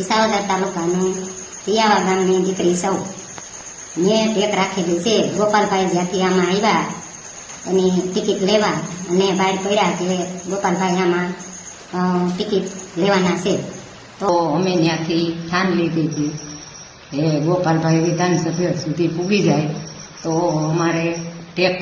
વિસાવદર તાલુકાનું પિયાવા ગામની દીકરી સૌ. મેં ટેક રાખેલી છે, ગોપાલભાઈ જ્યાંથી આમાં આવ્યા, એની ટિકિટ લેવા અને બહાર પડ્યા કે ગોપાલભાઈ આમાં ટિકિટ લેવાના છે. તો અમે ત્યાંથી ઠાન લીધી હતી. એ ગોપાલભાઈ વિધાનસભ્ય સુધી પૂગી જાય. તો અમારે ટેક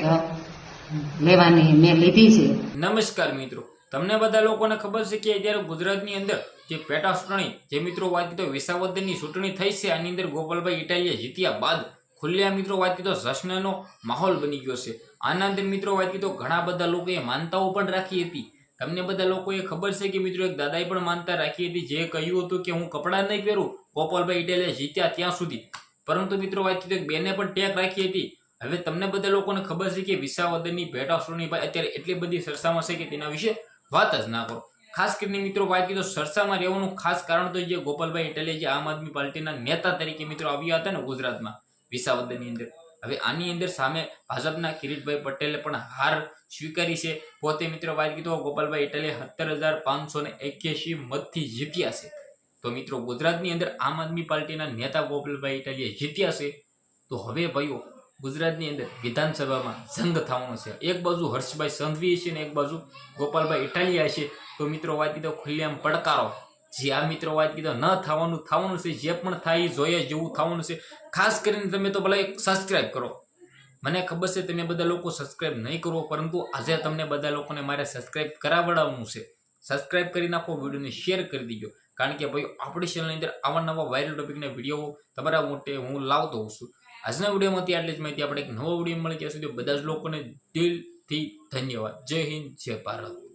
લેવાની મેં લીધી છે. નમસ્કાર મિત્રો. તમને બધા લોકોને ખબર છે કે અત્યારે ગુજરાતની અંદર જે પેટા ચૂંટણી, જે મિત્રો વાત કીધો વિસાવદરની ચૂંટણી થઈ છે. આની અંદર ગોપાલભાઈ ઇટાલિયા જીત્યા બાદ ખુલ્લા મિત્રો વાત કીધો જશ્નનો માહોલ બની ગયો છે. આના અંદર મિત્રો વાત કીધો ઘણા બધા લોકોએ માનતાઓ પણ રાખી હતી. તમને બધા લોકોએ ખબર છે કે મિત્રો એક દાદાએ પણ માનતા રાખી હતી જે કહ્યું હતું કે હું કપડાં નહીં પહેરું, ગોપાલભાઈ ઇટાલિયા જીત્યા ત્યાં સુધી. પરંતુ મિત્રો વાત કીધું એક બેને પણ ટેક રાખી હતી. હવે તમને બધા લોકોને ખબર છે કે વિસાવદરની ભેટા પર અત્યારે એટલી બધી ચર્ચામાં છે કે તેના વિશે વાત જ ના કરો. ખાસ કરીને મિત્રો, વાત કીધો સરસામાં રહેવાનું ખાસ કારણ તો જે ગોપાલભાઈ ઇટાલિયા જે આમ આદમી પાર્ટીના નેતા તરીકે મિત્રો આવ્યા હતા ને ગુજરાતમાં, વિસાવદરની અંદર. હવે આની અંદર સામે ભાજપના કિરીટભાઈ પટેલે પણ હાર સ્વીકારી છે. પોતે મિત્રો, વાત કીધો ગોપાલભાઈ ઇટાલિયા સત્તર હજાર પાંચસો ને એક્યાસી મતથી જીત્યા છે. તો મિત્રો, ગુજરાતની અંદર આમ આદમી પાર્ટીના નેતા ગોપાલભાઈ ઇટાલિયા જીત્યા છે. તો હવે ભાઈઓ ગુજરાતની અંદર વિધાનસભામાં સંઘ થવાનો છે. એક બાજુ હર્ષભાઈ સંઘવી છે ને એક બાજુ ગોપાલભાઈ ઇટાલિયા છે. તો મિત્રો વાત કીધો ખુલ્લેમ પડકારો. જે આ મિત્રો વાત કીધો ન થવાનું થવાનું છે, જે પણ થાય જોઈએ જેવું થવાનું છે. ખાસ કરીને તમે તો ભલે સબસ્ક્રાઈબ કરો. મને ખબર છે તમે બધા લોકો સબસ્ક્રાઇબ નહીં કરો, પરંતુ આજે તમને બધા લોકોને મારે સબસ્ક્રાઇબ કરાવડાવવાનું છે. સબસ્ક્રાઇબ કરી નાખો, વિડીયોને શેર કરી દીજો. કારણ કે ભાઈ આપણી ચેનલની અંદર આવા નવા વાયરલ ટોપિકના વીડિયો તમારા મોટે હું લાવતો હોઉં છું. આજના વિડીયોમાંથી આટલી જ માહિતી. આપણે એક નવો વીડિયો મળી ત્યાં સુધી બધા જ લોકોને દિલથી ધન્યવાદ. જય હિન્દ, જય ભારત.